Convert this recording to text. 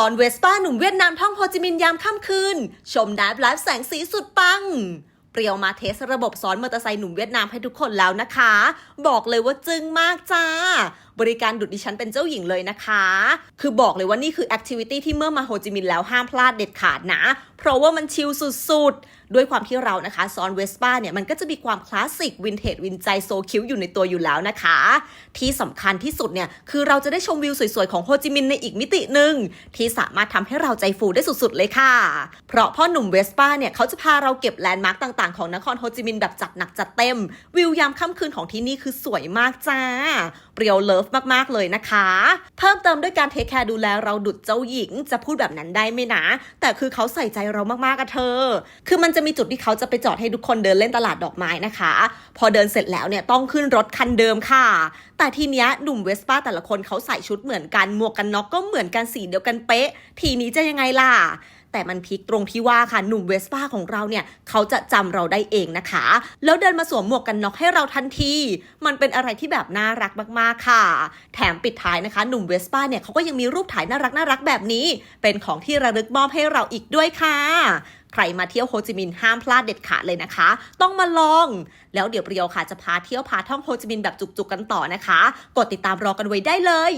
สอนเวสป้าหนุ่มเวียดนามท่องโฮจิมินห์ยามค่ำคืน ชมดาบไลฟ์แสงสีสุดปัง เปรียวมาเทสระบบสอนมอเตอร์ไซค์หนุ่มเวียดนามให้ทุกคนแล้วนะคะ บอกเลยว่าจึงมากจ้า บริการดุดดิฉันเป็นเจ้าหญิงเลยนะคะ คือบอกเลยว่านี่คือแอคทิวิตี้ที่เมื่อมาโฮจิมินห์แล้วห้ามพลาดเด็ดขาดนะ เพราะว่ามันชิลสุดๆ ด้วยความที่เรานะคะซอนเวสป้าเนี่ยมันก็จะมีความคลาสสิกวินเทจวินใจโซคิวอยู่ในตัวอยู่แล้วนะคะ ที่สำคัญที่สุดเนี่ยคือเราจะได้ชมวิวสวยๆ ของโฮจิมินห์ในอีกมิติหนึ่งที่สามารถทำให้เราใจฟูได้สุดๆเลยค่ะ เพราะพ่อหนุ่มเวสป้าเนี่ยเขาจะพาเราเก็บแลนด์มาร์กต่างๆของนครโฮจิมินห์แบบจัดหนักจัดเต็ม วิวยามค่ำคืนของที่นี่คือสวยมากจ้า เปรียวเลิฟมากๆเลยนะคะ เพิ่มเติมด้วยการเทคแคร์ดูแลเราดุดเจ้าหญิง จะพูดแบบนั้นได้ไหมนะ แต่คือเขาใส่ใจเรามากๆอะเธอ คือมันจะมีจุดที่เขาจะไปจอดให้ทุกคนเดินเล่นตลาดดอกไม้นะคะ พอเดินเสร็จแล้วเนี่ยต้องขึ้นรถคันเดิมค่ะ แต่ทีเนี้ยหนุ่มเวสป้าแต่ละคนเขาใส่ชุดเหมือนกันหมวกกันน็อกก็เหมือนกันสีเดียวกันเป๊ะ ทีนี้จะยังไงล่ะ แต่มันพลิกตรงที่ว่าค่ะหนุ่มเวสป้าของเราเนี่ยเขาจะจำเราได้เองนะคะ แล้วเดินมาสวมหมวกกันน็อกให้เราทันที มันเป็นอะไรที่แบบน่ารักมากๆค่ะ แถมปิดท้ายนะคะ หนุ่มเวสป้าเนี่ยเขาก็ยังมีรูปถ่ายน่ารักน่ารักแบบนี้ เป็นของที่ระลึกมอบให้เราอีกด้วยค่ะใครมาเที่ยวโฮจิมินห์ห้ามพลาดเด็ดขาดเลยนะคะ ต้องมาลอง แล้วเดี๋ยวเปรียวค่ะจะพาเที่ยวพาท่องโฮจิมินห์แบบจุกๆกันต่อนะคะ กดติดตามรอกันไว้ได้เลย